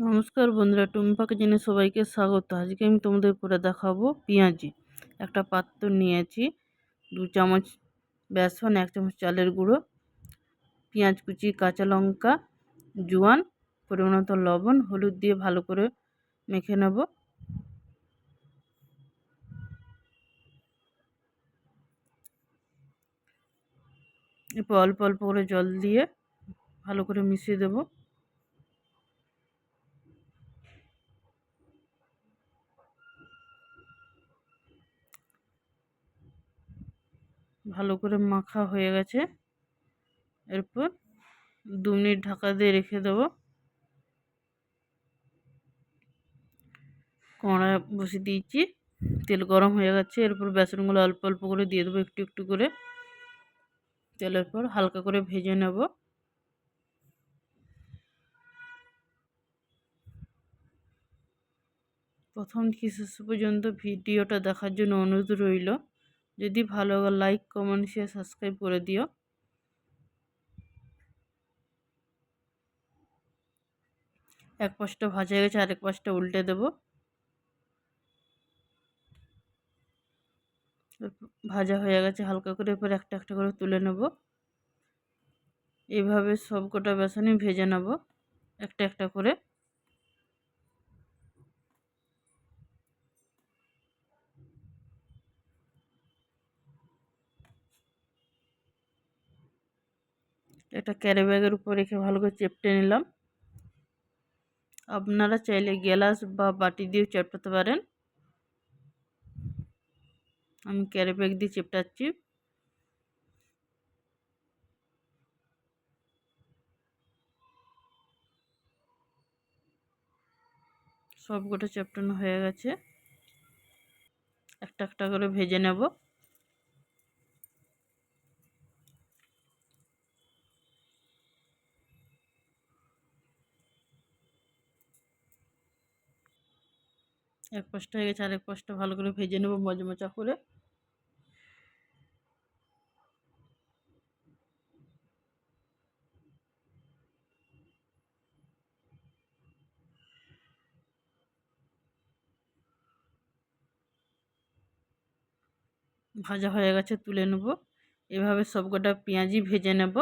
নমস্কার বন্ধুরা, টুম্পাকে জেনে সবাইকে স্বাগত। আজকে আমি তোমাদের পরে দেখাবো পেঁয়াজি। একটা পাত্র নিয়েছি, দু চামচ বেসন, এক চামচ চালের গুঁড়ো, পেঁয়াজ কুচি, কাঁচা লঙ্কা, জোয়ান পরিমাণত লবণ, হলুদ দিয়ে ভালো করে মেখে নেব। এরপর অল্প অল্প করে জল দিয়ে ভালো করে মিশিয়ে দেবো। ভালো করে মাখা হয়ে গেছে। এরপর দু মিনিট ঢাকা দিয়ে রেখে দেবো। কড়া বসে দিয়েছি। তেল গরম হয়ে গেছে। এরপর বেসনগুলো অল্প অল্প করে দিয়ে দেবো একটু একটু করে। তেলের পর হালকা করে ভেজে নেব। প্রথম শেষ পর্যন্ত ভিডিওটা দেখার জন্য অনুরোধ রইল। যদি ভালো লাইক কমেন্ট শেয়ার সাবস্ক্রাইব করে দিও। এক পাশটা ভাজা হয়ে গেছে, আরেক পাশটা উল্টে দেব। ভাজা হয়ে গেছে, হালকা করে এরপর একটা একটা করে তুলে নেব। এভাবে সবকটা বেসনই ভেজে নেব, একটা একটা করে। একটা ক্যারি ব্যাগের উপর রেখে ভালো করে চেপটে নিলাম। আপনারা চাইলে গ্লাস বা বাটি দিয়েও চেপটাতে পারেন। আমি ক্যারি ব্যাগ দিয়ে চেপটাচ্ছি। সবকটা চেপটানো হয়ে গেছে। একটা একটা করে ভেজে নেব। এক পাশটা হয়ে গেছে, আরেক পাশটা ভালো করে ভেজে নেব মজমচা করে। ভাজা হয়ে গেছে, তুলে নেব। এভাবে সবকটা পেঁয়াজি ভেজে নেব।